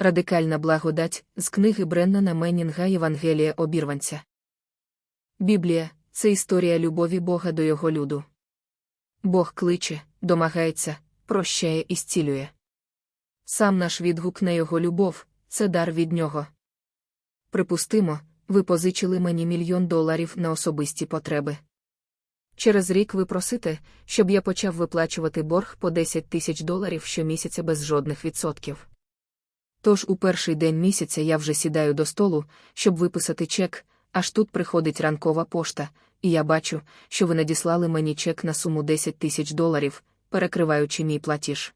Радикальна благодать з книги Бреннана Меннінга Євангелія обірванця. Біблія це історія любові Бога до його люду. Бог кличе, домагається, прощає і зцілює. Сам наш відгук на його любов це дар від нього. Припустимо, ви позичили мені мільйон доларів на особисті потреби. Через рік ви просите, щоб я почав виплачувати борг по 10 тисяч доларів щомісяця без жодних відсотків. Тож у перший день місяця я вже сідаю до столу, щоб виписати чек, аж тут приходить ранкова пошта, і я бачу, що ви надіслали мені чек на суму 10 тисяч доларів, перекриваючи мій платіж.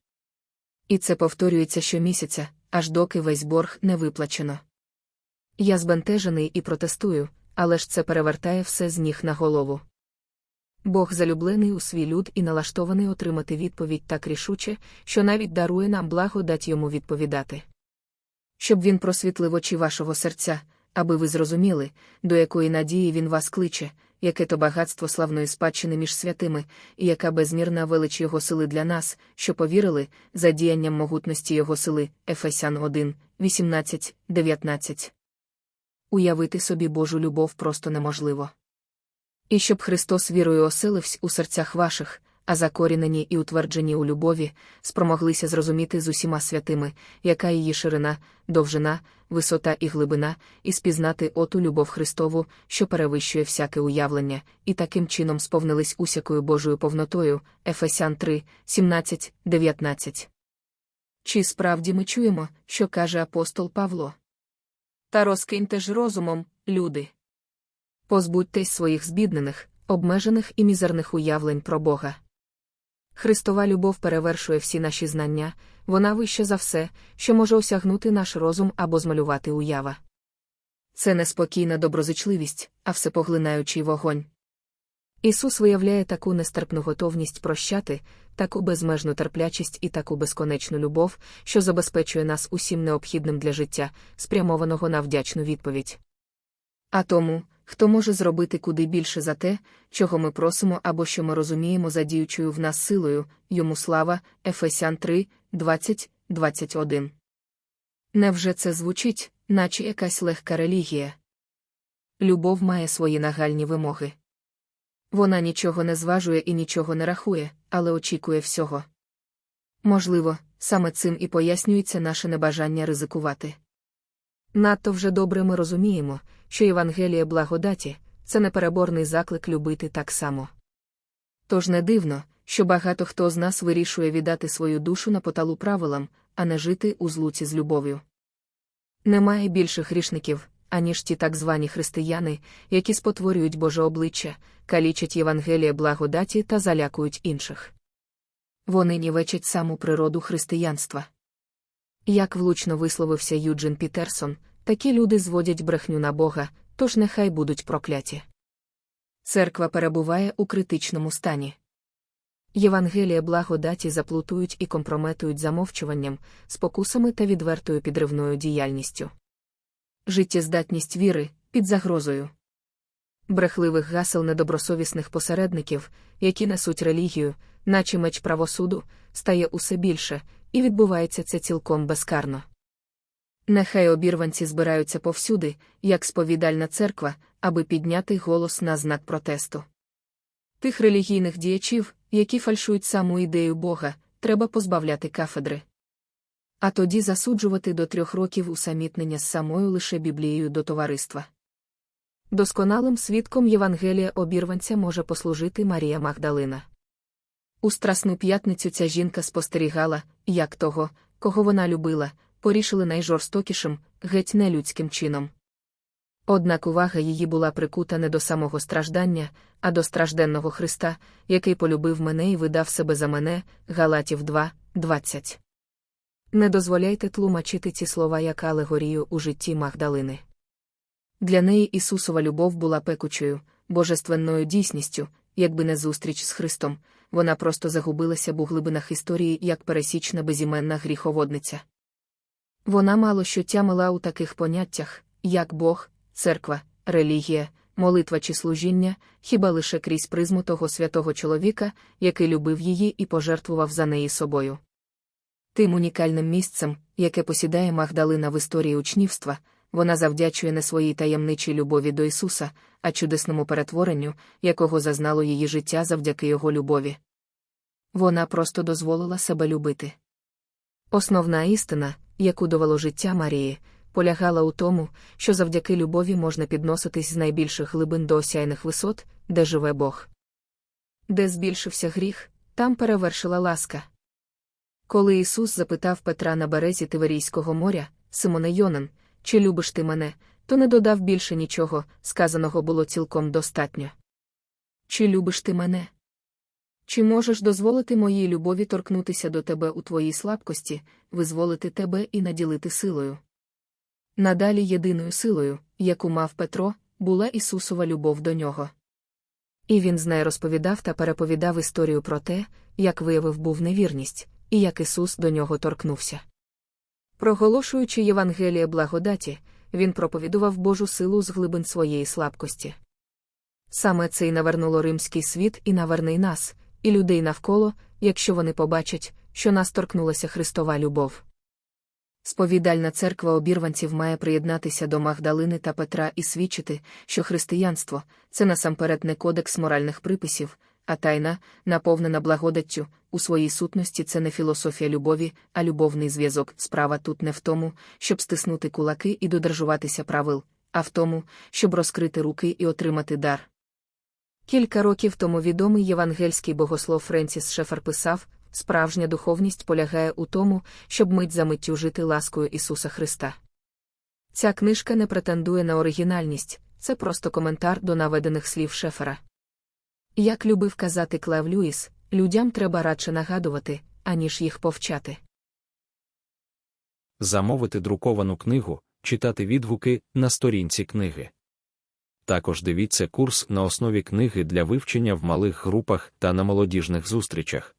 І це повторюється щомісяця, аж доки весь борг не виплачено. Я збентежений і протестую, але ж це перевертає все з ніг на голову. Бог залюблений у свій люд і налаштований отримати відповідь так рішуче, що навіть дарує нам благодать йому відповідати. Щоб він просвітлив очі вашого серця, аби ви зрозуміли, до якої надії він вас кличе, яке то багатство славної спадщини між святими, і яка безмірна велич його сили для нас, що повірили, за діянням могутності його сили, Ефесян 1, 18, 19. Уявити собі Божу любов просто неможливо. І щоб Христос вірою оселився у серцях ваших, а закорінені і утверджені у любові, спромоглися зрозуміти з усіма святими, яка її ширина, довжина, висота і глибина, і спізнати оту любов Христову, що перевищує всяке уявлення, і таким чином сповнились усякою Божою повнотою, Ефесян 3, 17, 19. Чи справді ми чуємо, що каже апостол Павло? Та розкиньте ж розумом, люди. Позбудьтесь своїх збіднених, обмежених і мізерних уявлень про Бога. Христова любов перевершує всі наші знання, вона вища за все, що може осягнути наш розум або змалювати уява. Це не спокійна доброзичливість, а всепоглинаючий вогонь. Ісус виявляє таку нестерпну готовність прощати, таку безмежну терплячість і таку безконечну любов, що забезпечує нас усім необхідним для життя, спрямованого на вдячну відповідь. А тому, хто може зробити куди більше за те, чого ми просимо або що ми розуміємо за діючою в нас силою, йому слава, Ефесян 3, 20, 21. Невже це звучить, наче якась легка релігія? Любов має свої нагальні вимоги. Вона нічого не зважує і нічого не рахує, але очікує всього. Можливо, саме цим і пояснюється наше небажання ризикувати. Надто вже добре ми розуміємо, що Євангеліє благодаті це непереборний заклик любити так само. Тож не дивно, що багато хто з нас вирішує віддати свою душу на поталу правилам, а не жити у злуці з любов'ю. Немає більших грішників, аніж ті так звані християни, які спотворюють Боже обличчя, калічать Євангеліє благодаті та залякують інших. Вони нівечать саму природу християнства. Як влучно висловився Юджин Пітерсон, такі люди зводять брехню на Бога, тож нехай будуть прокляті. Церква перебуває у критичному стані. Євангелія благодаті заплутують і компрометують замовчуванням, спокусами та відвертою підривною діяльністю. Життєздатність віри під загрозою. Брехливих гасел недобросовісних посередників, які несуть релігію, наче меч правосуду, стає усе більше, і відбувається це цілком безкарно. Нехай обірванці збираються повсюди, як сповідальна церква, аби підняти голос на знак протесту. Тих релігійних діячів, які фальшують саму ідею Бога, треба позбавляти кафедри. А тоді засуджувати до трьох років усамітнення з самою лише Біблією до товариства. Досконалим свідком Євангелія обірванця може послужити Марія Магдалина. У Страсну п'ятницю ця жінка спостерігала, як того, кого вона любила, порішили найжорстокішим, геть нелюдським чином. Однак увага її була прикута не до самого страждання, а до стражденного Христа, який полюбив мене і видав себе за мене, Галатів 2, 20. Не дозволяйте тлумачити ці слова як алегорію у житті Магдалини. Для неї Ісусова любов була пекучою, божественною дійсністю, якби не зустріч з Христом, вона просто загубилася б у глибинах історії як пересічна безіменна гріховодниця. Вона мало що тямила у таких поняттях, як Бог, церква, релігія, молитва чи служіння, хіба лише крізь призму того святого чоловіка, який любив її і пожертвував за неї собою. Тим унікальним місцем, яке посідає Магдалина в історії учнівства, вона завдячує не своїй таємничій любові до Ісуса, а чудесному перетворенню, якого зазнало її життя завдяки Його любові. Вона просто дозволила себе любити. Основна істина, яку довело життя Марії, полягала у тому, що завдяки любові можна підноситись з найбільших глибин до осяйних висот, де живе Бог. Де збільшився гріх, там перевершила ласка. Коли Ісус запитав Петра на березі Тиверійського моря, Симоне Йонан, чи любиш ти мене, то не додав більше нічого, сказаного було цілком достатньо. Чи любиш ти мене? Чи можеш дозволити моїй любові торкнутися до тебе у твоїй слабкості, визволити тебе і наділити силою? Надалі єдиною силою, яку мав Петро, була Ісусова любов до нього. І він з нею розповідав та переповідав історію про те, як виявив був невірність, і як Ісус до нього торкнувся. Проголошуючи Євангеліє благодаті, він проповідував Божу силу з глибин своєї слабкості. Саме це й навернуло римський світ і наверне й нас, і людей навколо, якщо вони побачать, що нас торкнулася Христова любов. Сповідальна церква обірванців має приєднатися до Магдалини та Петра і свідчити, що християнство це насамперед не кодекс моральних приписів, а тайна, наповнена благодаттю, у своїй сутності це не філософія любові, а любовний зв'язок. Справа тут не в тому, щоб стиснути кулаки і додержуватися правил, а в тому, щоб розкрити руки і отримати дар. Кілька років тому відомий євангельський богослов Френсіс Шефер писав, справжня духовність полягає у тому, щоб мить за миттю жити ласкою Ісуса Христа. Ця книжка не претендує на оригінальність, це просто коментар до наведених слів Шефера. Як любив казати Клев Люїс, людям треба радше нагадувати, аніж їх повчати. Замовити друковану книгу, читати відгуки на сторінці книги. Також дивіться курс на основі книги для вивчення в малих групах та на молодіжних зустрічах.